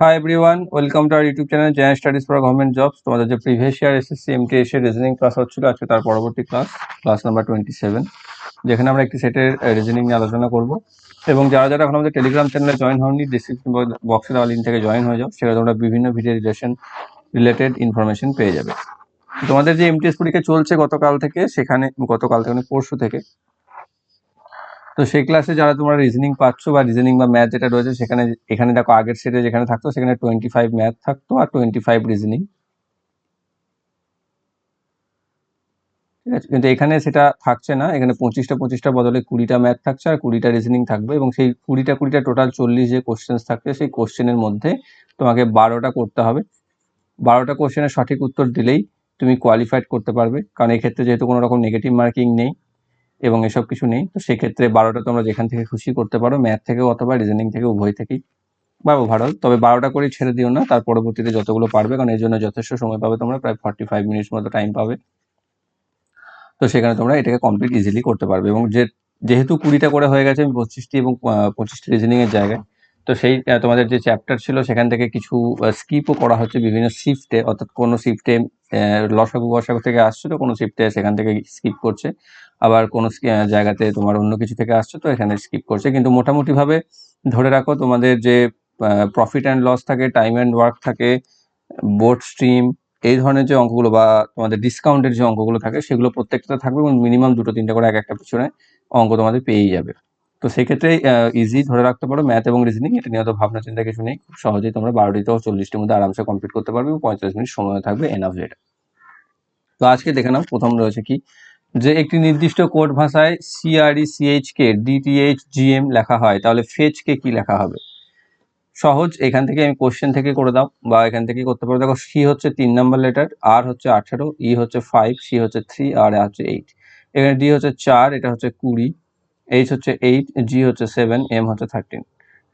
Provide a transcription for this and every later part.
Hi everyone welcome to our YouTube channel general studies for government jobs তোমাদের যে previous year SSC MTS এর reasoning class হচ্ছিল, আজকে তার পরবর্তী class class number twenty seven যেখানে আমরা একটি সেটের রিজনিং নিয়ে আলোচনা করব। এবং যারা যারা এখন আমাদের টেলিগ্রাম চ্যানেলে জয়েন হওনি ডিসক্রিপশন বক্সে দেওয়া লিঙ্ক থেকে জয়েন হয়ে যাও, সেখানে তোমরা বিভিন্ন ভিডিও রিলেশন রিলেটেড ইনফরমেশন পেয়ে যাবে। তোমাদের যে এমটিএস পরীক্ষা চলছে গতকাল থেকে, সেখানে, গতকাল থেকে মানে পরশু থেকে তো সেই ক্লাসে যারা তোমরা রিজনিং পাচ্ছ বা রিজনিং বা ম্যাথ যেটা রয়েছে, সেখানে এখানে দেখো আগের সেটে যেখানে থাকতো, সেখানে টোয়েন্টি ফাইভ ম্যাথ থাকতো আর টোয়েন্টি ফাইভ রিজনিং ঠিক আছে? কিন্তু এখানে সেটা থাকছে না। এখানে পঁচিশটা পঁচিশটা বদলে কুড়িটা ম্যাথ থাকছে আর কুড়িটা রিজনিং থাকবে এবং সেই কুড়িটা কুড়িটা টোটাল চল্লিশ যে কোশ্চেন্স থাকবে সেই কোশ্চেনের মধ্যে তোমাকে বারোটা করতে হবে। বারোটা কোশ্চেনের সঠিক উত্তর দিলেই তুমি কোয়ালিফাইড করতে পারবে। কারণ এক্ষেত্রে যেহেতু কোনো রকম নেগেটিভ মার্কিং নেই এবং এসব কিছু নেই। তো সেক্ষেত্রে বারোটা তোমরা যেখান থেকে খুশি করতে পারো ম্যাথ থেকে অথবা রিজনিং থেকে উভয় থেকেই। বা ওভারঅল তবে বারোটা করেই ছেড়ে দিও না, তার পরবর্তীতে যতগুলো পারবে, কারণ এর জন্য যথেষ্ট সময় পাবে তোমরা, প্রায় ফর্টি ফাইভ মিনিটস মতো টাইম পাবে। তো সেখানে তোমরা এটাকে কমপ্লিট ইজিলি করতে পারবে। এবং যে, যেহেতু কুড়িটা করে হয়ে গেছে পঁচিশটি এবং পঁচিশটি রিজনিং এর জায়গায়, তো সেই তোমাদের যে চ্যাপ্টার ছিল, সেখান থেকে কিছু স্কিপও করা হচ্ছে বিভিন্ন শিফটে অর্থাৎ কোনো শিফটে লসাগু বসাগু থেকে আসছে, তো কোনো শিফটে সেখান থেকে স্কিপ করছে। আবার কোনো জায়গাতে তোমার অন্য কিছু থেকে আসছে, তো এখানে স্কিপ করছে। কিন্তু মোটামুটিভাবে ধরে রাখো, তোমাদের যে প্রফিট অ্যান্ড লস থাকে টাইম অ্যান্ড ওয়ার্ক থাকে বোর্ড স্ট্রিম এই ধরনের যে অঙ্কগুলো বা তোমাদের ডিসকাউন্টের যে অঙ্কগুলো থাকে, সেগুলো প্রত্যেকটা থাকবে এবং মিনিমাম দুটো, তিনটে করে এক একটা পিছনে অঙ্ক তোমাদের পেয়েই যাবে। তো সেক্ষেত্রে ইজি ধরে রাখতে পারো ম্যাথ এবং রিজনিং এটা নিয়ে অত ভাবনা চিন্তা কিছু নেই। খুব সহজেই তোমরা বারোটি থেকে চল্লিশটির মধ্যে আরামসে কমপ্লিট করতে পারবে পঁয়তাল্লিশ মিনিট সময় থাকবে এনাফ যেটা তো আজকে দেখে নাও, প্রথম রয়েছে কি? যে একটি নির্দিষ্ট কোড ভাষায় E সিআরই সিএইচ কে ডিটিএইচ জিএম লেখা হয়, তাহলে ফেচ কে কি লেখা হবে? সহজ, এখান থেকে আমি কোশ্চেন থেকে করে দাও, বা এখান থেকে করতে পারো। দেখো সি হচ্ছে তিন নাম্বার লেটার আর হচ্ছে আঠারো ই হচ্ছে ফাইভ সি হচ্ছে থ্রি আর হচ্ছে এইট এখানে ডি হচ্ছে চার, এটা হচ্ছে কুড়ি এইচ হচ্ছে এইট জি হচ্ছে সেভেন এম হচ্ছে থার্টিন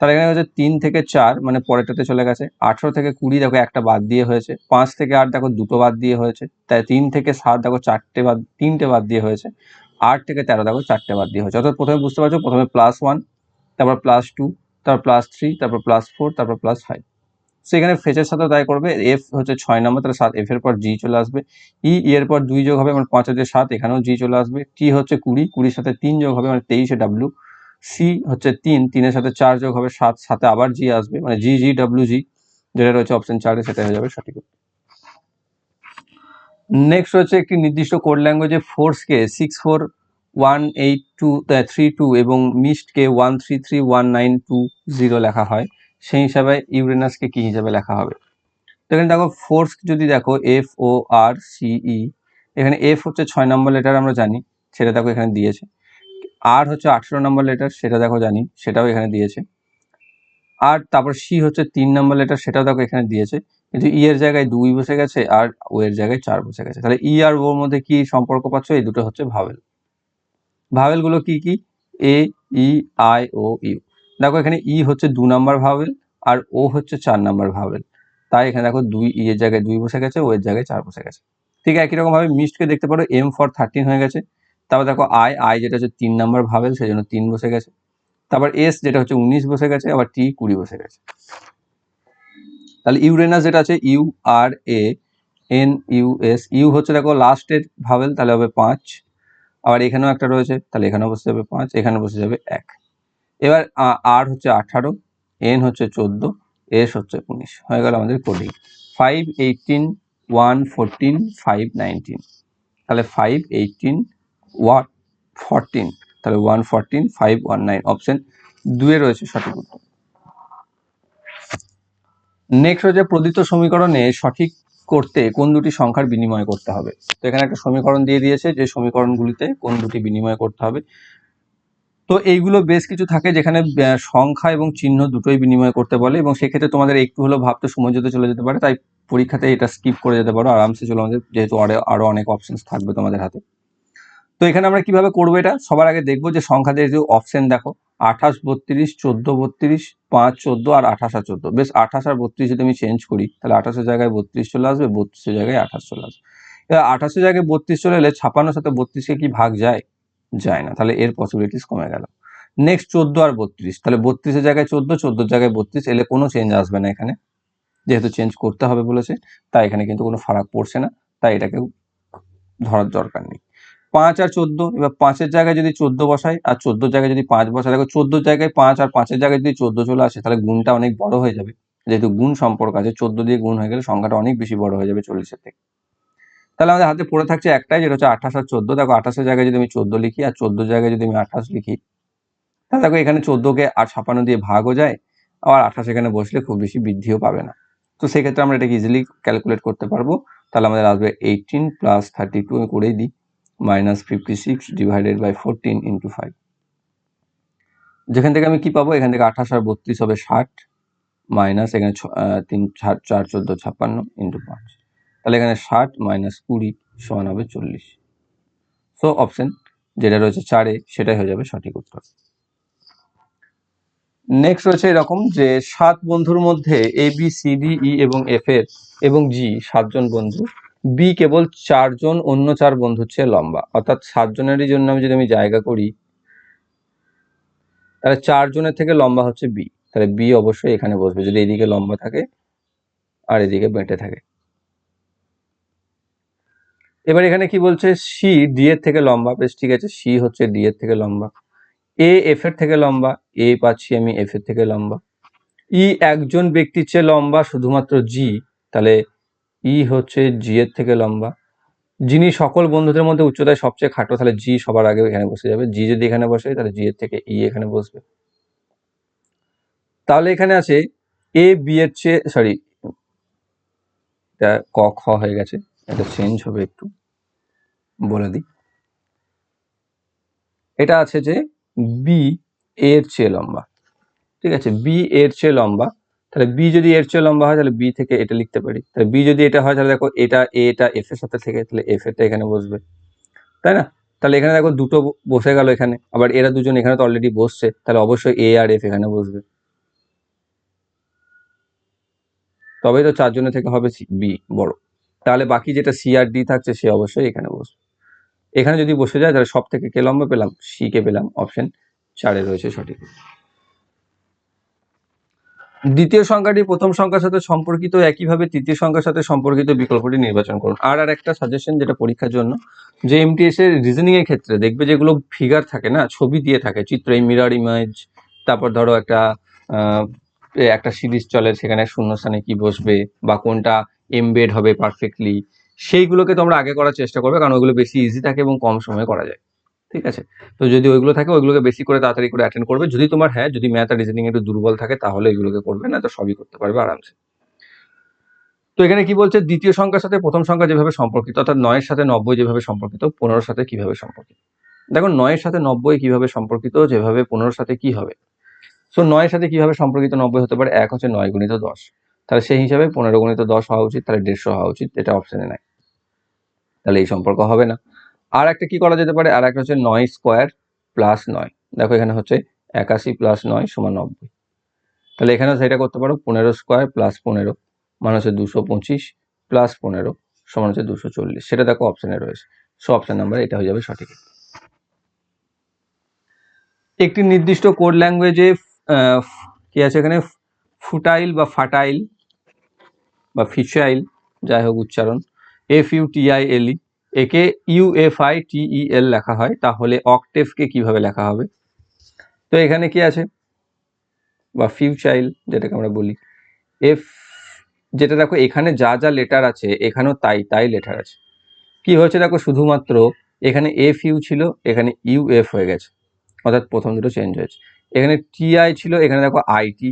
তাহলে এখানে হচ্ছে তিন থেকে চার মানে পরেরটাতে চলে গেছে। আঠারো থেকে কুড়ি দেখো একটা বাদ দিয়ে হয়েছে। পাঁচ থেকে আট দেখো দুটো বাদ দিয়ে হয়েছে। তাই তিন থেকে সাত দেখো চারটে বাদ, তিনটে বাদ দিয়ে হয়েছে। আট থেকে তেরো দেখো চারটে বাদ দিয়ে হয়েছে। অর্থাৎ প্রথমে বুঝতে পারছ, প্রথমে প্লাস ওয়ান তারপর প্লাস টু তারপর প্লাস থ্রি তারপর প্লাস ফোর তারপর প্লাস ফাইভ সো এখানে ফেচের সাথে তাই করবে। এফ হচ্ছে ছয় নম্বর, তাহলে সাত এফ এর পর জি চলে আসবে। ই এর পর দুই যোগ হবে মানে পাঁচ হচ্ছে সাত, এখানেও জি চলে আসবে। টি হচ্ছে কুড়ি, কুড়ির সাথে তিন যোগ হবে মানে তেইশে ডাব্লু সি হচ্ছে তিন, তিনের সাথে চার যোগ হবে সাত, সাথে আবার জি আসবে মানে জি জি ডাব্লু জি যেটা রয়েছে অপশন চারে, সেটা হয়ে যাবে সঠিক নেক্সট হচ্ছে একটি নির্দিষ্ট কোড ল্যাঙ্গুয়েজে ফোর্সকে six four one eight two three two এবং মিস্টকে one three three one nine two zero লেখা হয়, সেই হিসাবে ইউরেনাসকে কি হিসাবে লেখা হবে? এখানে দেখো ফোর্স যদি দেখো এফ ও আর সিই এখানে এফ হচ্ছে ছয় নম্বর লেটার আমরা জানি, সেটা দেখো এখানে দিয়েছে। আর হচ্ছে আঠেরো নম্বর লেটার সেটা দেখো জানি, সেটাও এখানে দিয়েছে। আর তারপর সি হচ্ছে তিন নম্বর লেটার সেটাও দেখো এখানে দিয়েছে। কিন্তু ই এর জায়গায় দুই বসে গেছে আর ও এর জায়গায় চার বসে গেছে। তাহলে ই আর ওর মধ্যে কি সম্পর্ক পাচ্ছ? এই দুটো হচ্ছে ভাবেল ভাওয়েলগুলো কি কি? এ ই আই ও ইউ দেখো এখানে ই হচ্ছে দু নাম্বার ভাবেল আর ও হচ্ছে চার নাম্বার ভাওয়েল। তাই এখানে দেখো দুই ই এর জায়গায় দুই বসে গেছে ও এর জায়গায় চার বসে গেছে। ঠিক একই রকম ভাবে মিস্টকে দেখতে পারো এম ফর থার্টিন হয়ে গেছে। তারপর দেখো আই আই যেটা হচ্ছে তিন নাম্বার ভাবেল সেই জন্য তিন বসে গেছে। তারপর এস যেটা হচ্ছে উনিশ বসে গেছে, আবার টি কুড়ি বসে গেছে। তাহলে ইউরেনাস যেটা আছে U R A N U S U হচ্ছে দেখো লাস্টের ভাবেল তাহলে হবে পাঁচ। আবার এখানেও একটা রয়েছে, তাহলে এখানেও বসে যাবে পাঁচ, এখানে বসে যাবে এক। এবার আর হচ্ছে আঠারো এন হচ্ছে চোদ্দ এস হচ্ছে উনিশ। হয়ে গেল আমাদের coding five eighteen one fourteen five nineteen তাহলে ফাইভ এইটিন ওয়ান ফরটিন, তাহলে one fourteen, five one nine, option দুয়ে রয়েছে সঠিক উত্তর। নেক্সট হচ্ছে প্রদত্ত সমীকরণে সঠিক করতে কোন দুটি সংখ্যার বিনিময় করতে হবে। তো এখানে একটা সমীকরণ দিয়ে দিয়েছে যে সমীকরণগুলিতে কোন দুটি বিনিময় করতে হবে। তো এইগুলো বেশ কিছু থাকে যেখানে সংখ্যা এবং চিহ্ন দুটোই বিনিময় করতে বলে এবং সেক্ষেত্রে তোমাদের একটু হলেও ভাবতে সময় যেতে চলে যেতে পারে, তাই পরীক্ষাতে এটা স্কিপ করে যেতে পারো। আরামসে চলে আমাদের, যেহেতু আরও আরও অনেক অপশনস থাকবে তোমাদের হাতে। তো এখানে আমরা কীভাবে করব এটা? সবার আগে দেখব যে সংখ্যা যে অপশন দেখো। আঠাশ, বত্রিশ, চোদ্দ, বত্রিশ, পাঁচ, চোদ্দ আর আঠাশ আর চোদ্দ। বেশ, আঠাশ আর বত্রিশ যদি আমি চেঞ্জ করি, তাহলে আঠাশের জায়গায় বত্রিশ চলে আসবে, বত্রিশের জায়গায় আঠাশ চলে আসবে। এবার আঠাশের জায়গায় বত্রিশ চলে এলে ছাপানোর সাথে বত্রিশে কি ভাগ যায়? যায় না। তাহলে এর পসিবিলিটিস কমে গেল। নেক্সট চোদ্দ আর বত্রিশ। তাহলে বত্রিশের জায়গায় চোদ্দ, চোদ্দোর জায়গায় বত্রিশ, এলে কোনো চেঞ্জ আসবে না এখানে। যেহেতু চেঞ্জ করতে হবে বলেছে, তাই এখানে কিন্তু কোনো ফারাক পড়ছে না, তাই এটাকে ধরার দরকার নেই। পাঁচ আর চোদ্দ, এবার পাঁচের জায়গায় যদি চোদ্দ বসাই, আর চোদ্দোর জায়গায় যদি পাঁচ বসাই দেখো চোদ্দোর জায়গায় পাঁচ আর পাঁচের জায়গায় যদি চোদ্দ চলে আসে, তাহলে গুণটা অনেক বড় হয়ে যাবে। যেহেতু গুণ সম্পর্ক আছে, চোদ্দ দিয়ে গুণ হয়ে গেলে সংখ্যাটা অনেক বেশি বড় হয়ে যাবে চল্লিশের থেকে। তাহলে আমাদের হাতে পড়ে থাকছে একটাই, যেটা হচ্ছে আঠাশ আর চোদ্দ। দেখো আঠাশের জায়গায় যদি আমি চোদ্দ লিখি, আর চোদ্দোর জায়গায় যদি আমি আঠাশ লিখি, তাহলে দেখো এখানে চোদ্দোকে আর ছাপানো দিয়ে ভাগও যায়, আবার আঠাশ এখানে বসলে খুব বেশি বৃদ্ধিও পাবে না। তো সেক্ষেত্রে আমরা এটাকে ইজিলি ক্যালকুলেট করতে পারব। তাহলে আমাদের আসবে এইটিন প্লাস থার্টি টু আমি করেই দিই। Minus fifty six divided by fourteen into five যেখান থেকে আমি কি পাবো? এখান থেকে আঠাশ আর বত্রিশ হবে ষাট মাইনাস এখানে তিন, চার চার, চোদ্দ, ছাপ্পান্ন ইন্টু পাঁচ। তাহলে এখানে ষাট মাইনাস কুড়ি সমান হবে চল্লিশ। সো অপশন যেটা রয়েছে চারে, সেটাই হয়ে যাবে সঠিক উত্তর। নেক্সট রয়েছে এরকম যে সাত বন্ধুর মধ্যে A B C D E এবং এফ এর এবং জি সাতজন বন্ধু বি কেবল চারজন, অন্য চার বন্ধুর চেয়ে লম্বা। অর্থাৎ সাতজনেরই জন্য আমি যদি আমি জায়গা করি, তাহলে চারজনের থেকে লম্বা হচ্ছে বি তাহলে বি অবশ্যই এখানে বসবে, যদি এদিকে লম্বা থাকে আর এদিকে বেঁটে থাকে। এবার এখানে কি বলছে? সি ডি এর থেকে লম্বা, বেশ ঠিক আছে। সি হচ্ছে ডি এর থেকে লম্বা। এ এফ এর থেকে লম্বা। এ পাচ্ছি আমি এফ এর থেকে লম্বা। ই একজন ব্যক্তির চেয়ে লম্বা, শুধুমাত্র জি তাহলে ই হচ্ছে জি এর থেকে লম্বা। যিনি সকল বন্ধুদের মধ্যে উচ্চতায় সবচেয়ে খাটো, তাহলে জি সবার আগে এখানে বসে যাবে। জি যদি এখানে বসে, তাহলে জি এর থেকে ই এখানে বসবে। তাহলে এখানে আছে এ বি এর চেয়ে সরি ক, খ হয়ে গেছে। এটা চেঞ্জ হবে একটু। বলে দিই। এটা আছে যে বি এর চেয়ে লম্বা। ঠিক আছে? বি এর চেয়ে লম্বা। তাহলে বি যদি এর চেয়ে লম্বা হয়, তাহলে বি থেকে এটা লিখতে পারি। তাহলে বি যদি এটা হয়, তাহলে দেখো এটা এটা এফ এর সাথে থেকে, তাহলে এফ এরটা এখানে বসবে। তাই না? তাহলে এখানে দেখো দুটো বসে গেল এখানে। আবার এরা দুজন এখানে তো অলরেডি বসছে, তাহলে অবশ্যই এ আর এফ এখানে বসবে। তবেই তো চারজনের থেকে হবে বি বড়। তাহলে বাকি যেটা সি আর ডি থাকছে, সে অবশ্যই এখানে বসবে। এখানে যদি বসে যায়, তাহলে সব থেকে কে লম্বা পেলাম? সি কে পেলাম। অপশন চারে রয়েছে সঠিক। দ্বিতীয় সংখ্যাটি প্রথম সংখ্যার সাথে সম্পর্কিত, একইভাবে তৃতীয় সংখ্যার সাথে সম্পর্কিত বিকল্পটি নির্বাচন করুন। আর আর একটা সাজেশন যেটা পরীক্ষার জন্য, যে এমটিএস এর রিজনিং এর ক্ষেত্রে দেখবে যেগুলো ফিগার থাকে না, ছবি দিয়ে থাকে, চিত্র মিরার ইমেজ তারপর ধরো একটা একটা সিরিজ চলে, সেখানে শূন্যস্থানে কি বসবে বা কোনটা এমবেড হবে পারফেক্টলি সেইগুলোকে তোমরা আগে করার চেষ্টা করবে, কারণ ওইগুলো বেশি ইজি থাকে এবং কম সময়ে করা যায়। ঠিক আছে? তো যদি ওইগুলো থাকে, ওইগুলোকে বেশি করে তাড়াতাড়ি করে অ্যাটেন্ড করবে। যদি তোমার হ্যাঁ যদি ম্যাথ আর রিজনিং একটু দুর্বল থাকে, তাহলে এগুলোকে করবে, না তো সবই করতে পারবে আরামসে। তো এখানে কি বলছে? দ্বিতীয় সংখ্যার সাথে প্রথম সংখ্যা যেভাবে সম্পর্কিত, অর্থাৎ নয়ের সাথে নব্বই যেভাবে সম্পর্কিত, পনেরোর সাথে কীভাবে সম্পর্কিত? দেখো, নয়ের সাথে নব্বই কীভাবে সম্পর্কিত, যেভাবে পনেরোর সাথে কি হবে? সো নয়ের সাথে কীভাবে সম্পর্কিত নব্বই হতে পারে? এক হচ্ছে নয় গুণিত দশ। তাহলে সেই হিসাবে পনেরো গুণিত দশ হওয়া উচিত, তাহলে দেড়শো হওয়া উচিত, এটা অপশনে নাই। তাহলে এই সম্পর্ক হবে না। আর একটা কি করা যেতে পারে? আর একটা হচ্ছে নয় স্কোয়ার প্লাস নয়। দেখো এখানে হচ্ছে একাশি প্লাস নয় সমান নব্বই। তাহলে এখানেও সেটা করতে পারো, পনেরো স্কোয়ার প্লাস পনেরো মানে হচ্ছে দুশো পঁচিশ প্লাস পনেরো সমান হচ্ছে দুশো চল্লিশ। সেটা দেখো অপশানে রয়েছে। সো অপশান নাম্বার এটা হয়ে যাবে সঠিক। একটি নির্দিষ্ট কোড ল্যাঙ্গুয়েজে কি আছে এখানে? ফুটাইল বা ফাটাইল বা ফিচাইল, যাই হোক উচ্চারণ F U T I L E একে U F I T E L লেখা হয়, তাহলে অকটেভকে কীভাবে লেখা হবে? তো এখানে কি আছে? বা ফিউচাইল যেটাকে আমরা বলি। এফ যেটা দেখো, এখানে যা যা লেটার আছে, এখানেও তাই তাই লেটার আছে। কি হয়েছে দেখো, শুধুমাত্র এখানে এফ ইউ ছিল, এখানে ইউ এফ হয়ে গেছে। অর্থাৎ প্রথম দুটো চেঞ্জ হয়েছে। এখানে টি আই ছিল, এখানে দেখো আইটি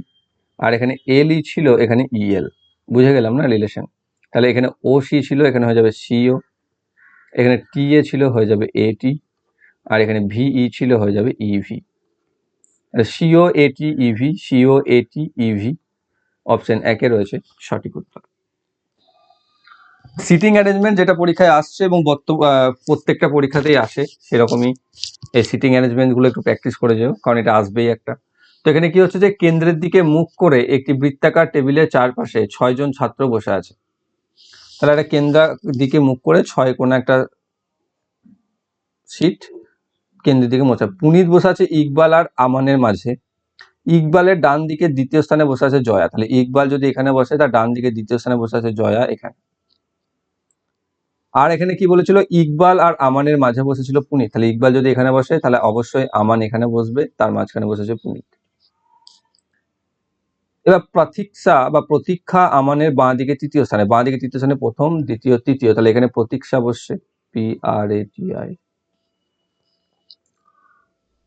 আর এখানে এল ই ছিল, এখানে ইএল বুঝে গেলাম না রিলেশন তাহলে এখানে ও সি ছিল, এখানে হয়ে যাবে সিও এখানে টি এ ছিল হয়ে যাবে এটি আর এখানে ভি ই ছিল হয়ে যাবে EV CO AT EV CO AT EV option একে রয়েছে সঠিক উত্তর। সিটিং অ্যারেঞ্জমেন্ট যেটা পরীক্ষায় আসছে এবং প্রত্যেকটা পরীক্ষাতেই আসে, সেরকমই এই সিটিং অ্যারেঞ্জমেন্টগুলো একটু প্র্যাকটিস করে যেও, কারণ এটা আসবেই একটা। তো এখানে কি হচ্ছে যে, কেন্দ্রের দিকে মুখ করে একটি বৃত্তাকার টেবিলের চারপাশে ছয়জন ছাত্র বসে আছে। তাহলে একটা কেন্দ্রের দিকে মুখ করে ছয় কোনো একটা সিট কেন্দ্রের দিকে মোছা পুনিত বসে আছে ইকবাল আর আমানের মাঝে। ইকবালের ডান দিকে দ্বিতীয় স্থানে বসে আছে জয়া। তাহলে ইকবাল যদি এখানে বসে, তার ডান দিকে দ্বিতীয় স্থানে বসে আছে জয়া এখানে। আর এখানে কি বলেছিল? ইকবাল আর আমানের মাঝে বসেছিল পুনিত। তাহলে ইকবাল যদি এখানে বসে, তাহলে অবশ্যই আমান এখানে বসবে, তার মাঝখানে বসেছে পুনিত। এবার প্রতীক্ষা বা প্রতীক্ষা আমানের বাঁ দিকে তৃতীয় স্থানে, বাঁ দিকে তৃতীয় স্থানে প্রথম, দ্বিতীয়, তৃতীয়, তাহলে এখানে প্রতীক্ষা বসছে P R A T I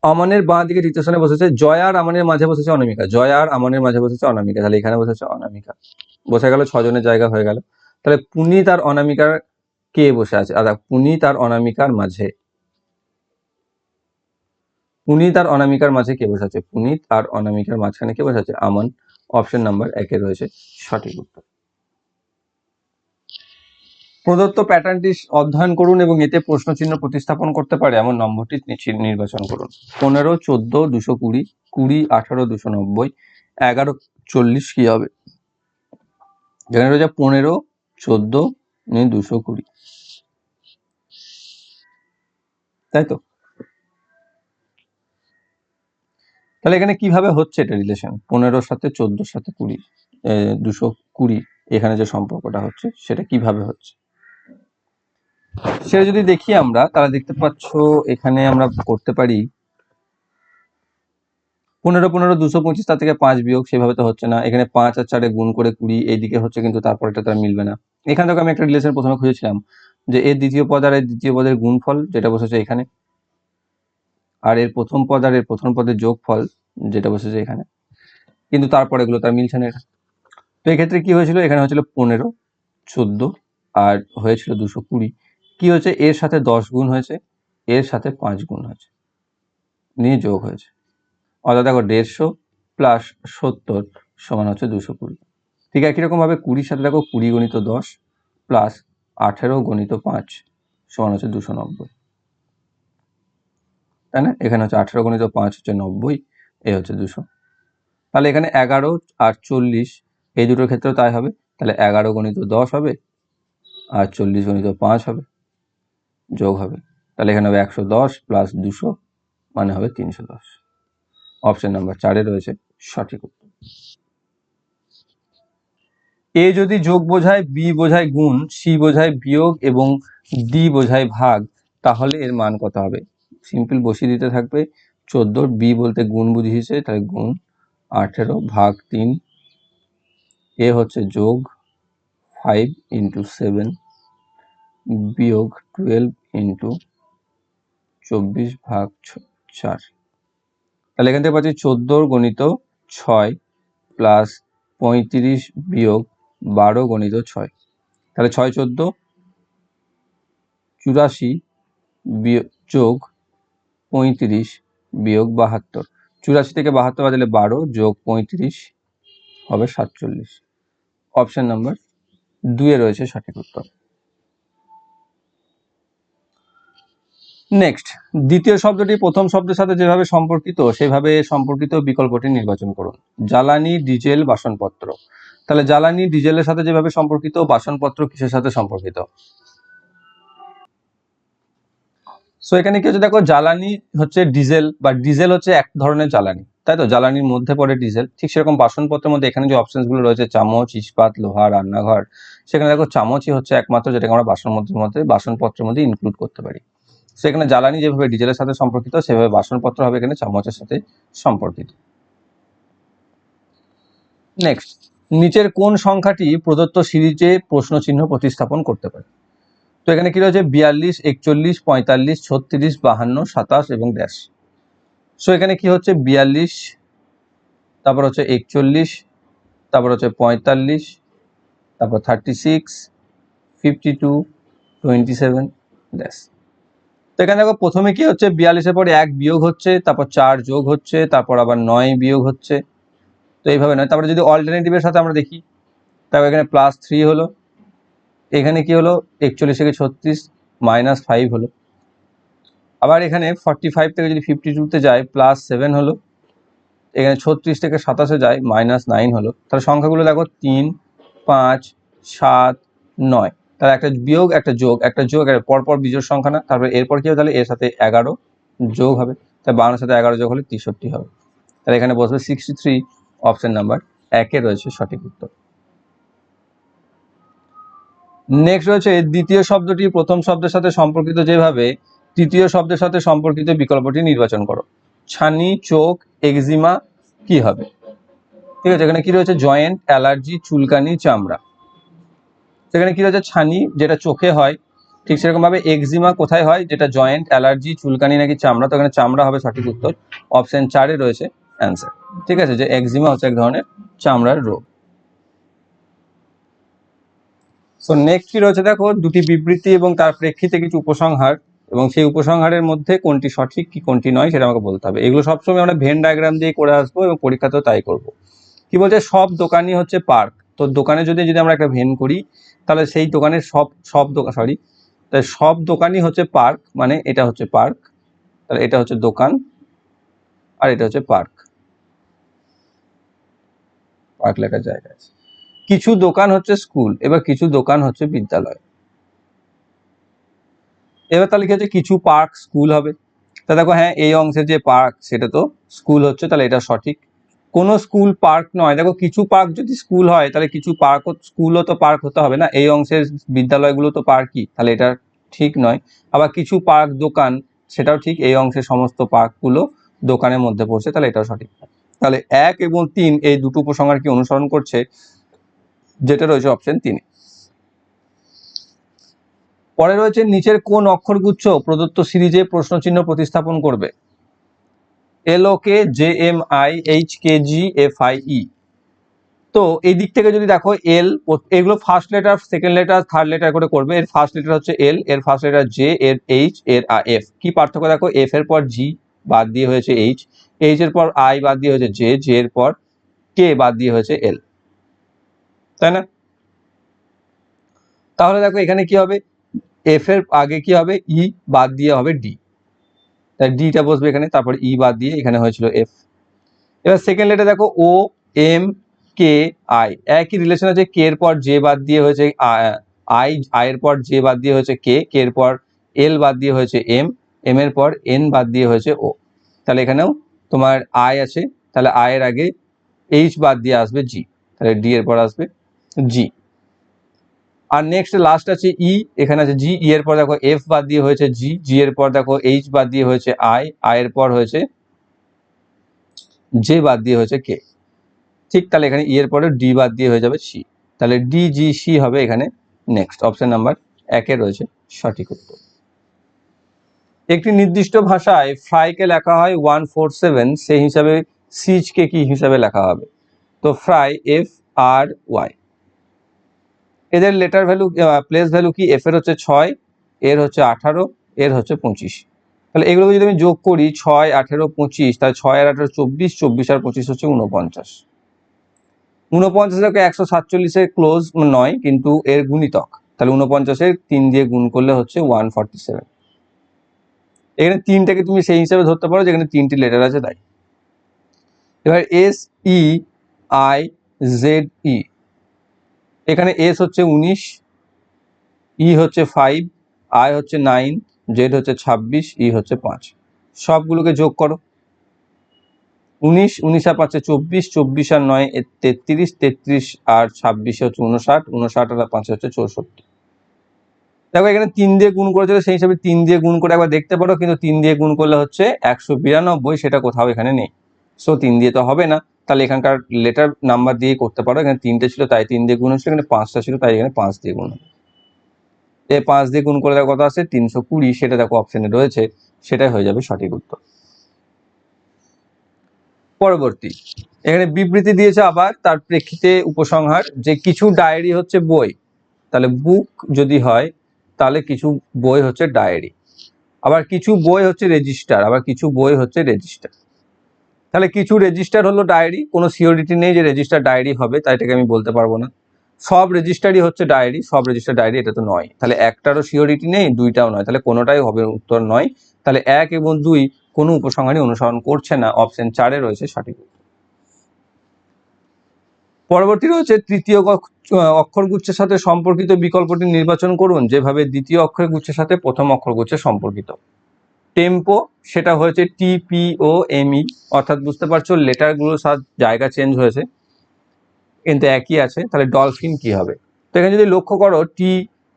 আমানের বাঁ দিকে তৃতীয় স্থানে বসেছে, জয়া আর আমানের মাঝে বসেছে অনামিকা, জয়া আর আমানের মাঝে বসেছে অনামিকা, তাহলে এখানে বসেছে অনামিকা। বসে গেল ছজনের জায়গা হয়ে গেল। তাহলে পুনিত আর অনামিকার কে বসে আছে? আচ্ছা পুনিত আর অনামিকার মাঝে। পুনিত আর অনামিকার মাঝে কে বসে আছে? পুনিত আর অনামিকার মাঝখানে কে বসে আছে? আমান। অপশন নাম্বার একে রয়েছে সঠিক উত্তর। প্রদত্ত প্যাটার্নটি অধ্যয়ন করুন এবং এতে প্রশ্ন চিহ্ন প্রতিস্থাপন করতে পারে। এমন নম্বরটি নির্বাচন করুন। পনেরো, চোদ্দ, দুশো কুড়ি কুড়ি, আঠারো, দুশো নব্বই, এগারো, চল্লিশ কি হবে? যেখানে রয়েছে পনেরো, চোদ্দ দুশো কুড়ি। তাই তো? তাহলে এখানে কীভাবে হচ্ছে এটা রিলেশন পনেরোর সাথে চোদ্দোর সাথে কুড়ি দুশো কুড়ি, এখানে যে সম্পর্কটা হচ্ছে, সেটা কীভাবে হচ্ছে? সেটা যদি দেখি আমরা, তাহলে দেখতে পাচ্ছ এখানে আমরা করতে পারি, পনেরো পনেরো, দুশো পঁচিশ, তার থেকে পাঁচ বিয়োগ, সেভাবে তো হচ্ছে না। এখানে পাঁচ আর চারে গুণ করে কুড়ি, এইদিকে হচ্ছে কিন্তু তারপর এটা তার মিলবে না। এখান থেকে আমি একটা রিলেশন প্রথমে খুঁজেছিলাম, যে এর দ্বিতীয় পদ আর এর দ্বিতীয় পদের গুণফল যেটা বসেছে এখানে। আর এর প্রথম পদ আর এর প্রথম পদের যোগফল যেটা বসেছে এখানে। কিন্তু তারপরে এগুলো তার মিলছে না তো এক্ষেত্রে কি হয়েছিল? এখানে হয়েছিল পনেরো, চোদ্দ, আর হয়েছিল দুশো কুড়ি। কি হয়েছে? এর সাথে দশ গুণ হয়েছে, এর সাথে পাঁচ গুণ হয়েছে। নিয়ে যোগ হয়েছে। অর্থাৎ দেখো দেড়শো প্লাস সত্তর সমান হচ্ছে দুশো কুড়ি। ঠিক একই রকমভাবে কুড়ির সাথে দেখো কুড়ি গণিত দশ প্লাস আঠেরো গণিত পাঁচ সমান হচ্ছে দুশো নব্বই। তাই না? এখানে হচ্ছে আঠেরো গণিত পাঁচ হচ্ছে নব্বই এ হচ্ছে দুশো। তাহলে এখানে এগারো আর চল্লিশ, এই দুটোর ক্ষেত্রেও তাই হবে। তাহলে এগারো গণিত দশ হবে আর চল্লিশ গণিত পাঁচ হবে, যোগ হবে। তাহলে এখানে হবে একশো দশ প্লাস দুশো মানে হবে তিনশো দশ। অপশন নাম্বার চারে রয়েছে সঠিক উত্তর। এ যদি যোগ বোঝায়, বি বোঝায় গুণ, সি বোঝায় বিয়োগ এবং ডি বোঝায় ভাগ, তাহলে এর মান কত হবে? সিম্পল বসিয়ে দিতে থাকবে। চোদ্দোর বি বলতে গুণ বুঝিয়েছে, তাহলে গুণ আঠেরো ভাগ তিন, এ হচ্ছে যোগ ফাইভ ইন্টু সেভেন বিয়োগ টুয়েলভ ইন্টু চব্বিশ ভাগ চার। তাহলে এখান থেকে পাচ্ছি চোদ্দোর গণিত ছয় প্লাস পঁয়ত্রিশ বিয়োগ বারো গণিত ছয়। তাহলে ছয়, চোদ্দ, চুরাশি যোগ পঁয়ত্রিশ বিয়োগ বাহাত্তর। চুরাশি থেকে বাহাত্তর বাজালে বারো যোগ পঁয়ত্রিশ হবে সাতচল্লিশ। অপশন নাম্বার দুয়ে রয়েছে সঠিক উত্তর। নেক্সট দ্বিতীয় শব্দটি প্রথম শব্দের সাথে যেভাবে সম্পর্কিত, সেভাবে সম্পর্কিত বিকল্পটি নির্বাচন করুন। জ্বালানি, ডিজেল, বাসনপত্র। তাহলে জ্বালানি, ডিজেলের সাথে যেভাবে সম্পর্কিত, বাসনপত্র কিসের সাথে সম্পর্কিত? সো এখানে কি হচ্ছে? দেখো, জ্বালানি হচ্ছে ডিজেল বা ডিজেল হচ্ছে এক ধরনের জ্বালানি, তাই তো? জ্বালানির মধ্যে পড়ে ডিজেল। ঠিক সেরকম বাসনপত্রের মধ্যে এখানে যে অপশনসগুলো রয়েছে, চামচ, ইস্পাত, লোহা, রান্নাঘর, সেখানে দেখো চামচই হচ্ছে একমাত্র যেটাকে আমরা বাসনপত্রের মধ্যে বাসনপত্রের মধ্যে ইনক্লুড করতে পারি। সো এখানে জ্বালানি যেভাবে ডিজেলের সাথে সম্পর্কিত, সেভাবে বাসনপত্র হবে এখানে চামচের সাথে সম্পর্কিত। নেক্সট নিচের কোন সংখ্যাটি প্রদত্ত সিরিজে প্রশ্ন চিহ্ন প্রতিস্থাপন করতে পারে? তো এখানে কি রয়েছে? বিয়াল্লিশ, একচল্লিশ, পঁয়তাল্লিশ, ছত্রিশ, বাহান্ন, সাতাশ এবং ড্যাশ সো এখানে কি হচ্ছে? বিয়াল্লিশ, তারপর হচ্ছে একচল্লিশ, তারপর হচ্ছে পঁয়তাল্লিশ, তারপর thirty six fifty two twenty seven dash তো এখানে দেখো, প্রথমে কি হচ্ছে? বিয়াল্লিশের পরে এক বিয়োগ হচ্ছে, তারপর চার যোগ হচ্ছে, তারপর আবার নয় বিয়োগ হচ্ছে। তো এইভাবে নয়। তারপরে যদি অল্টারনেটিভের সাথে আমরা দেখি তারপর এখানে প্লাস থ্রি হলো। এখানে কি হলো? একচল্লিশ থেকে ছত্রিশ মাইনাস ফাইভ হলো। আবার এখানে ফর্টি ফাইভ থেকে যদি ফিফটি টুতে যায় প্লাস সেভেন হলো। এখানে ছত্রিশ থেকে সাতাশে যায় মাইনাস নাইন হলো। তাহলে সংখ্যাগুলো দেখো, তিন, পাঁচ, সাত, নয়। তাহলে একটা বিয়োগ, একটা যোগ। একটা যোগ, একটা পরপর বিজোড় সংখ্যা না। তারপরে এরপর কি হবে? তাহলে এর সাথে এগারো যোগ হবে। তাই বারোর সাথে এগারো যোগ হলে তেষট্টি হবে। তাহলে এখানে বসবে সিক্সটি থ্রি অপশান নাম্বার একে রয়েছে সঠিক উত্তর। নেক্সট রয়েছে দ্বিতীয় শব্দটি, প্রথম শব্দের সাথে সম্পর্কিত যেভাবে তৃতীয় শব্দের সাথে সম্পর্কিত বিকল্পটি নির্বাচন করো। ছানি, চোখ এক্সিমা কি হবে? ঠিক আছে, এখানে কি রয়েছে? জয়েন্ট অ্যালার্জি চুলকানি, চামড়া। সেখানে কি রয়েছে? ছানি, যেটা চোখে হয়। ঠিক সেরকম ভাবে এক্সিমা কোথায় হয়? যেটা জয়েন্ট অ্যালার্জি চুলকানি নাকি চামড়া? তো এখানে চামড়া হবে সঠিক উত্তর। অপশন চারে রয়েছে অ্যান্সার ঠিক আছে, যে এক্সিমা হচ্ছে এক ধরনের চামড়ার রোগ। সো নেক্সট কি রয়েছে দেখো, দুটি বিবৃতি এবং তার প্রেক্ষিতে কিছু উপসংহার এবং সেই উপসংহারের মধ্যে কোনটি সঠিক, কি কোনটি নয় সেটা আমাকে বলতে হবে। এগুলো সবসময় আমরা ভেন ডায়াগ্রাম দিয়ে করে আসব এবং পরীক্ষাতেও তাই করব। কি বলছে? সব দোকানই হচ্ছে পার্ক। তো দোকানে যদি যদি আমরা একটা ভেন করি, তাহলে সেই দোকানের সব সব দোকান সরি তাই সব দোকানই হচ্ছে পার্ক মানে এটা হচ্ছে পার্ক, তাহলে এটা হচ্ছে দোকান, আর এটা হচ্ছে পার্ক। পার্ক লেখার জায়গা আছে। কিছু দোকান হচ্ছে স্কুল, এবার কিছু দোকান হচ্ছে বিদ্যালয়। এবার তাহলে কি হচ্ছে? কিছু পার্ক স্কুল হবে। তা দেখো হ্যাঁ এই অংশের যে পার্ক, সেটা তো স্কুল হচ্ছে, তাহলে এটা সঠিক। কোনো স্কুল পার্ক নয়। দেখো, কিছু পার্ক যদি স্কুল হয়, তাহলে কিছু পার্ক স্কুলও তো পার্ক হতে হবে না। এই অংশের বিদ্যালয়গুলো তো পার্কই, তাহলে এটা ঠিক নয়। আবার কিছু পার্ক দোকান, সেটাও ঠিক, এই অংশের সমস্ত পার্কগুলো দোকানের মধ্যে পড়ছে, তাহলে এটাও সঠিক। তাহলে এক এবং তিন, এই দুটো উপসংহার কি অনুসরণ করছে? যেটা রয়েছে অপশন তিনে। পরে রয়েছে নিচের কোন অক্ষরগুচ্ছ প্রদত্ত সিরিজে প্রশ্নচিহ্ন প্রতিস্থাপন করবে? L O K J M I H K G F I E তো এই দিক থেকে যদি দেখো এল এগুলো first letter second letter third letter করে করবে। এর ফার্স্ট লেটার হচ্ছে এল এর ফার্স্ট লেটার জে এর এইচ এর এফ কি পার্থক্য দেখো? এফ এর পর জি বাদ দিয়ে হয়েছে এইচ এইচ এর পর আই বাদ দিয়ে হয়েছে জে জে এর পর কে বাদ দিয়ে হয়েছে এল তাই না? তাহলে দেখো এখানে কি হবে? এফ এর আগে কি হবে? ই বাদ দিয়ে হবে ডি তাই ডিটা বসবে এখানে, তারপর ই বাদ দিয়ে এখানে হয়েছিল এফ এবার সেকেন্ড লেটার দেখো ও এম কে আই একই রিলেশন আছে কে এর পর জে বাদ দিয়ে হয়েছে আই আই এর পর জে বাদ দিয়ে হয়েছে কে কে এর পর এল বাদ দিয়ে হয়েছে এম এম এর পর এন বাদ দিয়ে হয়েছে ও তাহলে এখানেও তোমার আই আছে, তাহলে আই এর আগে এইচ বাদ দিয়ে আসবে জি তাহলে ডি এর পর আসবে জি আর নেক্সট লাস্ট আছে ই এখানে আছে জি ই এর পর দেখো এফ বাদ দিয়ে হয়েছে জি জি এর পর দেখো এইচ বাদ দিয়ে হয়েছে আই আই এর পর হয়েছে জে বাদ দিয়ে হয়েছে কে ঠিক তাহলে এখানে ই এর পরে ডি বাদ দিয়ে হয়ে যাবে সি তাহলে ডি জি সি হবে এখানে নেক্সট অপশন নাম্বার একে রয়েছে সঠিক উত্তর। একটি নির্দিষ্ট ভাষায় ফ্রাইকে লেখা হয় ওয়ান ফোর সেভেন সেই হিসাবে সিজকে কি হিসাবে লেখা হবে? তো ফ্রাই এফ আর ওয়াই এদের লেটার ভ্যালু প্লেস ভ্যালু কি? এফ এর হচ্ছে ছয়, এর হচ্ছে আঠারো, এর হচ্ছে পঁচিশ। তাহলে এগুলোকে যদি আমি যোগ করি, ছয়, আঠেরো, পঁচিশ, তাহলে ছয় আর আঠেরো, চব্বিশ চব্বিশ আর পঁচিশ হচ্ছে উনপঞ্চাশ উনপঞ্চাশকে একশো সাতচল্লিশের ক্লোজ নয়, কিন্তু এর গুণিতক। তাহলে উনপঞ্চাশের তিন দিয়ে গুণ করলে হচ্ছে ওয়ান ফর্টি সেভেন এখানে তিনটাকে তুমি সেই হিসাবে ধরতে পারো, যেখানে তিনটি লেটার আছে তাই। এবার S E I Z E এখানে এস হচ্ছে উনিশ ই হচ্ছে ফাইভ আই হচ্ছে নাইন জেড হচ্ছে ছাব্বিশ ই হচ্ছে পাঁচ। সবগুলোকে যোগ করো। উনিশ উনিশ আর পাঁচে চব্বিশ চব্বিশ আর নয় তেত্রিশ তেত্রিশ আর ছাব্বিশে হচ্ছে উনষাট উনষাট আর পাঁচে হচ্ছে চৌষট্টি। দেখো এখানে তিন দিয়ে গুণ করেছিল, সেই হিসাবে তিন দিয়ে গুণ করে একবার দেখতে পারো, কিন্তু তিন দিয়ে গুণ করলে হচ্ছে একশো বিরানব্বই, সেটা কোথাও এখানে নেই। সো তিন দিয়ে তো হবে না। তাহলে এখানকার লেটার নাম্বার দিয়ে করতে পারো। এখানে তিনটে ছিল, তাই তিন দিয়ে গুণ হচ্ছে, এখানে পাঁচটা ছিল, তাই এখানে পাঁচ দিয়ে গুণ। এ পাঁচ দিয়ে গুণ করে দেখো কত আছে তিনশো কুড়ি। সেটা দেখো অপশানে রয়েছে, সেটাই হয়ে যাবে সঠিক উত্তর। পরবর্তী। এখানে বিবৃতি দিয়েছে আবার তার প্রেক্ষিতে উপসংহার যে কিছু ডায়েরি হচ্ছে বই। তাহলে বুক যদি হয়, তাহলে কিছু বই হচ্ছে ডায়েরি আবার কিছু বই হচ্ছে রেজিস্টার আবার কিছু বই হচ্ছে রেজিস্টার তাহলে কিছু রেজিস্টার হলো ডায়েরি কোনো সিওরিটি নেই যে রেজিস্টার ডায়েরি হবে, তাই এটাকে আমি বলতে পারব না। সব রেজিস্টারই হচ্ছে ডায়েরি সব রেজিস্টার ডায়েরি এটা তো নয়। তাহলে একটারও সিওরিটি নেই, দুইটাও নয়। তাহলে কোনোটাই হবে উত্তর নয়। তাহলে এক এবং দুই কোনো উপসংহারই অনুসরণ করছে না অপশন চারে রয়েছে সঠিক পরবর্তী রয়েছে তৃতীয় অক্ষরগুচ্ছের সাথে সম্পর্কিত বিকল্পটি নির্বাচন করুন। যেভাবে দ্বিতীয় অক্ষর গুচ্ছের সাথে প্রথম অক্ষর গুচ্ছের সম্পর্কিত। টেম্পো সেটা হয়েছে টিপিও এমই E, অর্থাৎ বুঝতে পারছ লেটারগুলো সব জায়গা চেঞ্জ হয়েছে। কিন্তু একই আছে তাহলে ডলফিন কি হবে? তো এখানে যদি লক্ষ্য করো টি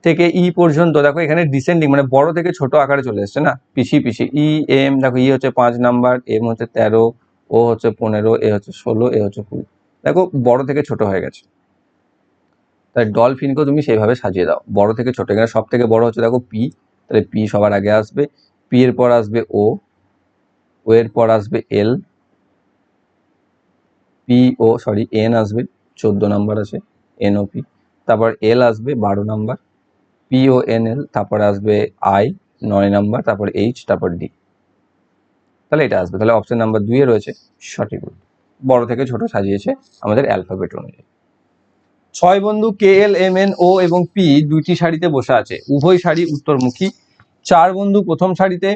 থেকে ই পর্যন্ত দেখো এখানে ডিসেন্ডিং মানে বড় থেকে ছোট আকারে চলে এসছে না? পিছিয়ে পিছিয়ে ই এম দেখো ই হচ্ছে পাঁচ নাম্বার এম হচ্ছে তেরো ও হচ্ছে পনেরো এ হচ্ছে ষোলো এ হচ্ছে কুড়ি। দেখো বড় থেকে ছোট হয়ে গেছে। তাই ডলফিনকেও তুমি সেইভাবে সাজিয়ে দাও। বড় থেকে ছোট এখানে সব থেকে বড় হচ্ছে দেখো পি তাহলে পি সবার আগে আসবে। পি এর পর আসবে ও ও এর পর আসবে L P O sorry N আসবে, চোদ্দ নাম্বার আছে এন ও পি তারপর এল আসবে বারো number P O N L তারপর আসবে আই নয় নাম্বার, তারপর এইচ তারপর ডি তাহলে এটা আসবে, তাহলে অপশন নাম্বার দুইয়ে রয়েছে, সঠিক বড় থেকে ছোট সাজিয়েছে, আমাদের অ্যালফাবেট অনুযায়ী। ছয় বন্ধু কে এল এম এন ও এবং পি দুইটি সারিতে বসে আছে, উভয় সারি উত্তরমুখী চার বন্ধু প্রথম সারিতে,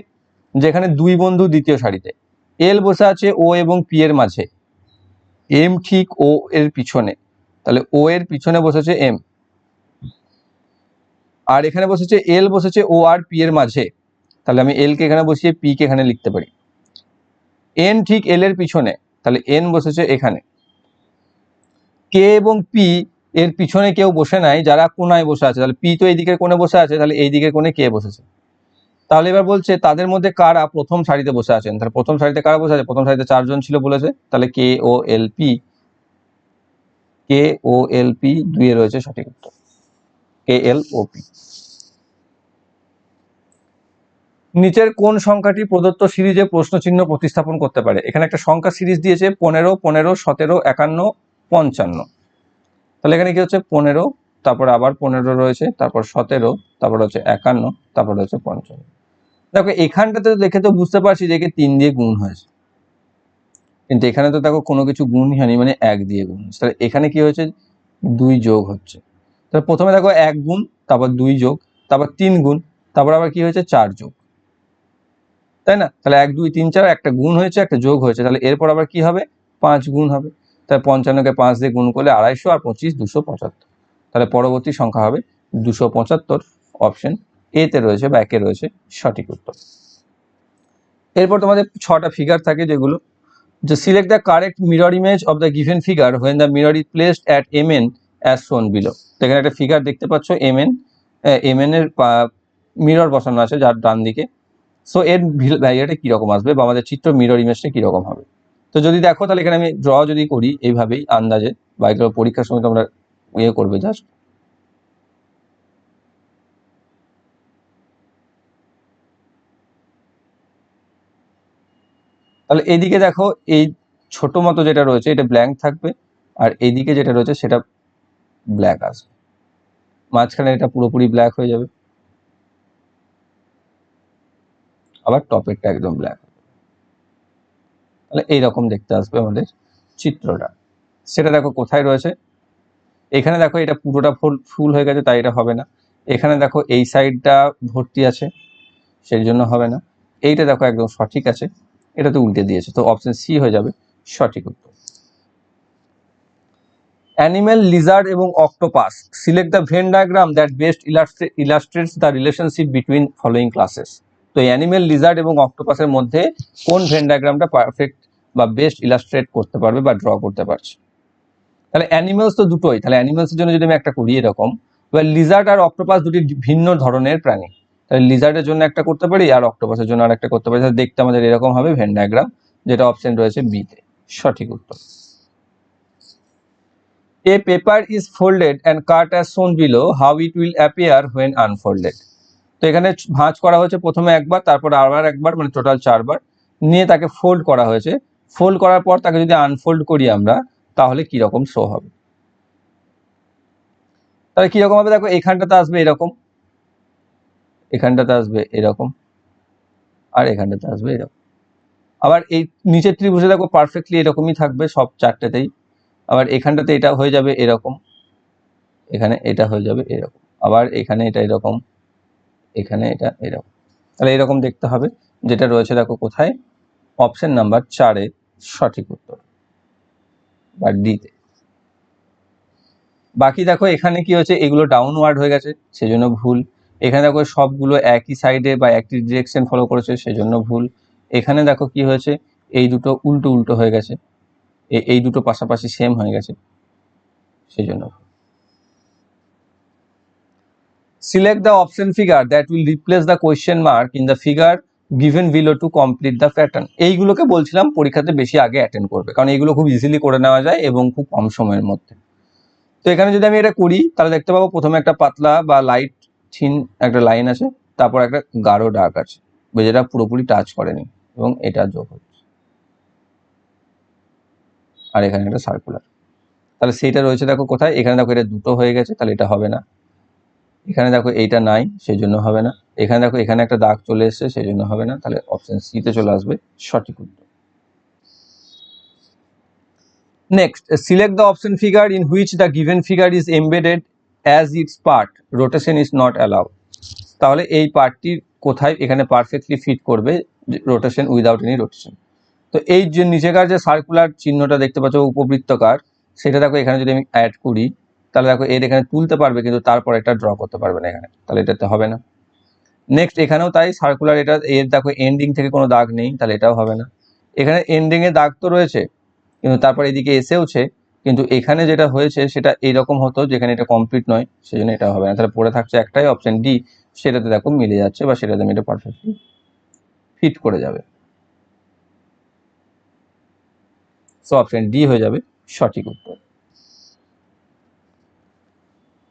যেখানে দুই বন্ধু দ্বিতীয় সারিতে। এল বসে আছে ও এবং পি এর মাঝে। এম ঠিক ও এর পিছনে। তাহলে ও এর পিছনে বসেছে এম। আর এখানে বসেছে এল, বসেছে ও আর পি এর মাঝে। তাহলে আমি এল কে এখানে বসিয়ে পি কে এখানে লিখতে পারি। এন ঠিক এল এর পিছনে। তাহলে এন বসেছে এখানে। কে এবং পি এর পিছনে কেউ বসে নাই, যারা কোনায় বসে আছে। তাহলে পি তো এই দিকের কোণে বসে আছে, তাহলে এই দিকের কোণে কে বসেছে? তাহলে এবার বলছে, তাদের মধ্যে কারা প্রথম সারিতে বসে আছেন? তাহলে প্রথম সারিতে কারা বসে আছে? প্রথম সারিতে চারজন ছিল বলেছে। তাহলে কে ও এল পি কে ও এল পি দুইয়ে রয়েছে সঠিক উত্তর। কে এল ও পি নিচের কোন সংখ্যাটি প্রদত্ত সিরিজে প্রশ্নচিহ্ন প্রতিস্থাপন করতে পারে? এখানে একটা সংখ্যা সিরিজ দিয়েছে, পনেরো পনেরো, সতেরো, একান্ন, পঞ্চান্ন। তাহলে এখানে কি হচ্ছে? পনেরো, তারপর আবার পনেরো রয়েছে, তারপর সতেরো, তারপর হচ্ছে একান্ন, তারপর হচ্ছে পঞ্চান্ন। দেখো, এখানটাতে দেখে তো বুঝতে পারছি যে তিন দিয়ে গুণ হয়েছে। কিন্তু এখানে তো দেখো কোনো কিছু গুণই হয়নি মানে এক দিয়ে গুণ তাহলে এখানে কি হয়েছে? দুই যোগ হচ্ছে। তাহলে প্রথমে দেখো এক গুণ, তারপর দুই যোগ, তারপর তিন গুণ, তারপর আবার কি হয়েছে? চার যোগ। তাই না? তাহলে এক, দুই, তিন, চার, একটা গুণ হয়েছে, একটা যোগ হয়েছে। তাহলে এরপর আবার কি হবে? পাঁচ গুণ হবে। তাহলে পঞ্চান্নকে পাঁচ দিয়ে গুণ করলে আড়াইশো আর পঁচিশ দুশো পঁচাত্তর। তাহলে পরবর্তী সংখ্যা হবে দুশো পঁচাত্তর, অপশন এতে রয়েছে বা একে রয়েছে সঠিক উত্তর। এরপর তোমাদের ছটা ফিগার থাকে যেগুলো, যে select the correct mirror image of the given figure when the mirror is placed at M N as shown below এখানে একটা ফিগার দেখতে পাচ্ছ এম এন এম এন এর মিরর বসানো আছে যার ডান দিকে। সো এর ভ্যারিয়াটা কীরকম আসবে বা আমাদের চিত্র মিরর ইমেজটা কীরকম হবে? তো যদি দেখো তাহলে এখানে আমি ড্র যদি করি এইভাবেই আন্দাজে, বা এগুলো পরীক্ষার সময় তোমরা ইয়ে করবে জাস্ট তাহলে এইদিকে দেখো, এই ছোট মতো যেটা রয়েছে, এটা ব্ল্যাঙ্ক থাকবে, আর এইদিকে যেটা রয়েছে, সেটা ব্ল্যাক আসবে। মাঝখানে এটা পুরোপুরি ব্ল্যাক হয়ে যাবে। আবার টপেরটা একদম ব্ল্যাক তাহলে এইরকম দেখতে আসবে আমাদের চিত্রটা। সেটা দেখো কোথায় রয়েছে? এখানে দেখো এটা পুরোটা ফুল ফুল হয়ে গেছে, তাই এটা হবে না। এখানে দেখো এই সাইডটা ভর্তি আছে, সেই জন্য হবে না। এইটা দেখো একদম সঠিক আছে। এটা তো উল্টে দিয়েছে। তো অপশন সি হয়ে যাবে সঠিক উত্তর। অ্যানিমেল লিজার্ড এবং octopus select the Venn diagram that best illustrates the relationship between following classes তো অ্যানিমেল লিজার্ড এবং অক্টোপাসের মধ্যে কোন ভেন ডায়াগ্রামটা পারফেক্ট বা বেস্ট ইলাস্ট্রেট করতে পারবে বা ড্র করতে পারছে? তাহলে অ্যানিমেলস তো দুটোই। তাহলে অ্যানিমেলসের জন্য যদি আমি একটা করি এরকম এবার লিজার্ড আর অক্টোপাস দুটি ভিন্ন ধরনের প্রাণী। লিজার্ডের জন্য একটা করতে পারি আর অক্টোপাসের জন্য আর একটা করতে পারি। তাহলে দেখতে আমাদের এরকম হবে ভেন ডায়াগ্রাম যেটা অপশন রয়েছে বিতে সঠিক উত্তর। A paper is folded and cut as shown below how it will appear when unfolded তো এখানে ভাঁজ করা হয়েছে প্রথমে একবার, তারপর আবার একবার মানে টোটাল চারবার। নিয়ে তাকে ফোল্ড করা হয়েছে। ফোল্ড করার পর তাকে যদি আনফোল্ড করি আমরা, তাহলে কি রকম শো হবে? তাহলে কীরকম হবে? দেখো, এখানটাতে আসবে এরকম। এখানটাতে আসবে এরকম, আর এখানটাতে আসবে এরকম। আবার এই নিচের ত্রিভুজে দেখো পারফেক্টলি এরকমই থাকবে সব চারটেতেই। আবার এখানটাতে এটা হয়ে যাবে এরকম, এখানে এটা হয়ে যাবে এরকম, আবার এখানে এটা এরকম, এখানে এটা এরকম। তাহলে এরকম দেখতে হবে, যেটা রয়েছে দেখো কোথায়? অপশন নাম্বার চারে সঠিক উত্তর, বা ডিতে বাকি দেখো এখানে কি হচ্ছে এগুলো ডাউনওয়ার্ড হয়ে গেছে, সেজন্য ভুল। এখানে দেখো সবগুলো একই সাইডে বা একই ডিরেকশন ফলো করেছে, সেজন্য ভুল। এখানে দেখো কি হয়েছে, এই দুটো উল্টো উল্টো হয়ে গেছে। এই দুটো পাশাপাশি সেম হয়ে গেছে। সেই জন্য select the option figure that will replace the question mark in the figure given below to complete the pattern এইগুলোকে বলছিলাম পরীক্ষাতে বেশি আগে অ্যাটেন্ড করবে, কারণ এইগুলো খুব ইজিলি করে নেওয়া যায় এবং খুব কম সময়ের মধ্যে। তো এখানে যদি আমি এটা করি, তাহলে দেখতে পাবো প্রথমে একটা পাতলা বা লাইট থিন একটা লাইন আছে, তারপর একটা গাঢ় ডার্ক আছে যেটা পুরোপুরি টাচ করেনি এবং এটা যোগ হচ্ছে। আর এখানে একটা সার্কুলার তাহলে সেইটা রয়েছে দেখো কোথায়? এখানে দেখো এটা দুটো হয়ে গেছে, তাহলে এটা হবে না। এখানে দেখো এইটা নাই সেই জন্য হবে না। এখানে দেখো এখানে একটা দাগ চলে এসেছে সেই জন্য হবে না। তাহলে অপশন সি তে চলে আসবে সঠিক উত্তর। Next select the option figure in which the given figure is embedded as its part rotation is not allow তাহলে এই পার্টটি কোথায় এখানে পারফেক্টলি ফিট করবে রোটেশন উইদাউট এনি রোটেশন তো এই যে নিচেকার যে সার্কুলার চিহ্নটা দেখতে পাচ্ছ, উপবৃত্তকার, সেটা দেখো এখানে যদি আমি অ্যাড করি, তাহলে দেখো এর এখানে তুলতে পারবে, কিন্তু তারপর এটা ড্র করতে পারবে না এখানে। তাহলে এটাতে হবে না। নেক্সট এখানেও তাই সার্কুলার এটা এর দেখো এন্ডিং থেকে কোনো দাগ নেই, তাহলে এটাও হবে না। এখানে এন্ডিং এ দাগ তো রয়েছে, কিন্তু তারপর এদিকে এসেওছে কিন্তু এখানে যেটা হয়েছে, সেটা এইরকম হতো যেখানে এটা কমপ্লিট নয় সেই জন্য এটা হবে না। তাহলে পড়ে থাকছে একটাই অপশন ডি সেটাতে দেখো মিলে যাচ্ছে বা সেটাতে আমি এটা পারফেক্টলি ফিট করে যাবে। সো অপশন ডি হয়ে যাবে সঠিক উত্তর।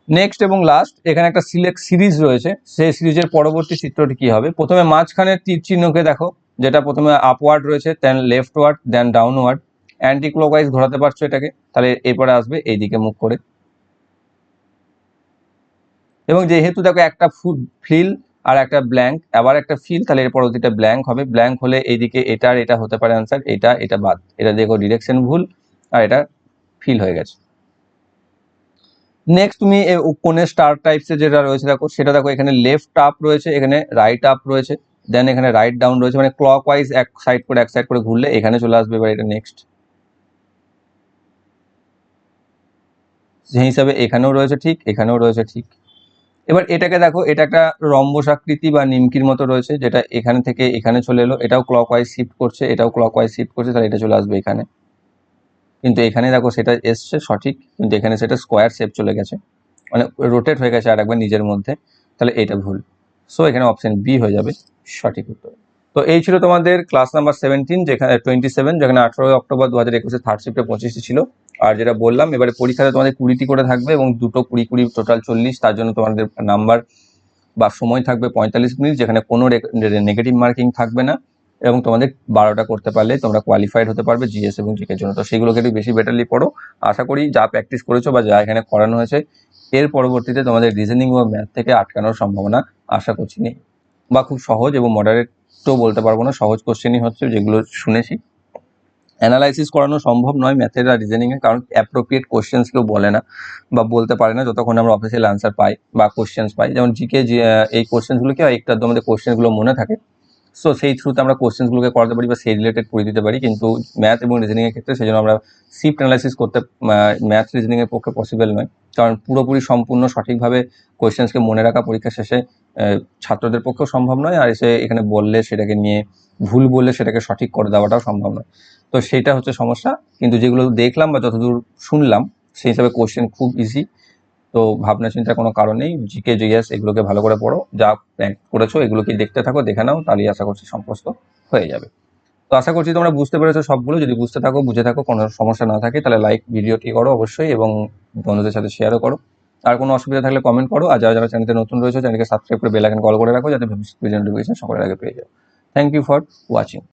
নেক্সট এবং লাস্ট এখানে একটা সিলেক্ট সিরিজ রয়েছে। সেই সিরিজের পরবর্তী চিত্রটি কি হবে? প্রথমে মাঝখানের তীর চিহ্নকে দেখো, যেটা প্রথমে আপওয়ার্ড রয়েছে then leftward then downward anti clockwise ঘোরাতে পারছ এটাকে, তাহলে এরপরে আসবে এইদিকে মুখ করে। এবং যেহেতু দেখো একটা ফিল আর একটা ব্ল্যাঙ্ক, আবার একটা ফিল, তাহলে এর পরবর্তীটা ব্ল্যাঙ্ক হবে। ব্ল্যাঙ্ক হলে এইদিকে এটা আর এটা হতে পারে আনসার এটা এটা বাদ। এটা দেখো ডিরেকশন ভুল, আর এটা ফিল হয়ে গেছে। নেক্সট তুমি কোণের স্টার টাইপসের যেটা রয়েছে দেখো, সেটা দেখো এখানে লেফট আপ রয়েছে, এখানে রাইট আপ রয়েছে দেন এখানে রাইট ডাউন রয়েছে মানে ক্লক ওয়াইজ এক সাইড করে, এক সাইড করে ঘুরলে এখানে চলে আসবে, এবার এটা নেক্সট সেই হিসাবে এখানেও রয়েছে ঠিক, এখানেও রয়েছে ঠিক। এবার এটাকে দেখো, এটা একটা রম্বস আকৃতি বা নিমকির মতো রয়েছে, যেটা এখানে থেকে এখানে চলে এলো। এটাও ক্লক ওয়াইজ শিফট করছে, এটাও ক্লক ওয়াইজ শিফট করছে, তাহলে এটা চলে আসবে এখানে। কিন্তু এখানে দেখো সেটা এসছে সঠিক, কিন্তু এখানে সেটা স্কোয়ার শেপ চলে গেছে। মানে রোটেট হয়ে গেছে আর একবার নিজের মধ্যে, তাহলে এটা ভুল। সো এখানে অপশান বি হয়ে যাবে, সঠিক উত্তর। তো এই ছিল তোমাদের ক্লাস নাম্বার সেভেন্টিন যেখানে টোয়েন্টি সেভেন যেখানে আঠারোই অক্টোবর দু হাজার একুশে থার্ড শিফটে পঁচিশটি ছিল। আর যেটা বললাম, এবারে পরীক্ষাতে তোমাদের কুড়িটি করে থাকবে এবং দুটো কুড়ি কুড়ি টোটাল চল্লিশ, তার জন্য তোমাদের নাম্বার বা সময় থাকবে পঁয়তাল্লিশ মিনিট যেখানে কোনো নেগেটিভ মার্কিং থাকবে না এবং তোমাদের বারোটা করতে পারলে তোমরা কোয়ালিফাইড হতে পারবে জিএস এবং জিকের জন্য। তো সেগুলোকে একটু বেশি বেটারলি পড়ো। আশা করি যা প্র্যাকটিস করেছ বা যা এখানে করানো হয়েছে, এর পরবর্তীতে তোমাদের রিজনিং বা ম্যাথ থেকে আটকানোর সম্ভাবনা আশা করছি নেই বা খুব সহজ এবং মডারেটও বলতে পারব না, সহজ কোশ্চেনই হচ্ছে যেগুলো শুনেছি। অ্যানালাইসিস করানো সম্ভব নয় ম্যাথের আর রিজনিংয়ে কারণ অ্যাপ্রোপ্রিয়েট কোশ্চেন্স কেউ বলে না বা বলতে পারে না যতক্ষণ আমরা অফিসিয়াল আনসার পাই বা কোশ্চেন্স পাই। যেমন জিকে এই কোশ্চেন্সগুলো কি হয় একটু আমাদের কোশ্চেনগুলো মনে থাকে। সো সেই থ্রুতে আমরা কোশ্চেন্সগুলোকে করাতে পারি বা সেই রিলেটেড করে দিতে পারি। কিন্তু ম্যাথ এবং রিজনিংয়ের ক্ষেত্রে সেই জন্য আমরা শিফট অ্যানালাইসিস করতে ম্যাথ রিজনিংয়ের পক্ষে পসিবল নয়। কারণ পুরোপুরি সম্পূর্ণ সঠিকভাবে কোয়েশ্চেন্সকে মনে রাখা পরীক্ষা শেষে ছাত্রদের পক্ষেও সম্ভব নয়, আর এসে এখানে বললে সেটাকে নিয়ে ভুল বললে সেটাকে সঠিক করে দেওয়াটাও সম্ভব নয়। তো সেটা হচ্ছে সমস্যা, কিন্তু যেগুলো দেখলাম বা যতদূর শুনলাম, সেই হিসাবে কোশ্চেন খুব ইজি তো ভাবনা চিন্তার কোনো কারণ নেই জিকে জিএস এগুলোকে ভালো করে পড়ো, যা প্ল্যান করেছ, এগুলোকে দেখতে থাকো, দেখে নাও, তাহলেই আশা করছি সমস্ত হয়ে যাবে। তো আশা করছি তোমরা বুঝতে পেরেছ সবগুলো। যদি বুঝতে থাকো, বুঝে থাকো, কোনো সমস্যা না থাকে, তাহলে লাইক ভিডিওটি করো অবশ্যই, এবং বন্ধুদের সাথে শেয়ারও করো। আর কোনো অসুবিধা থাকলে কমেন্ট করো। আর যারা যারা চ্যানেলতে নতুন রয়েছে চ্যানেলকে সাবস্ক্রাইব করে বেলাইকন কল করে রাখো, যাতে ভবিষ্যৎ ভিডিও নোটিফিকেশন সকলের আগে পেয়ে যাও। Thank you for watching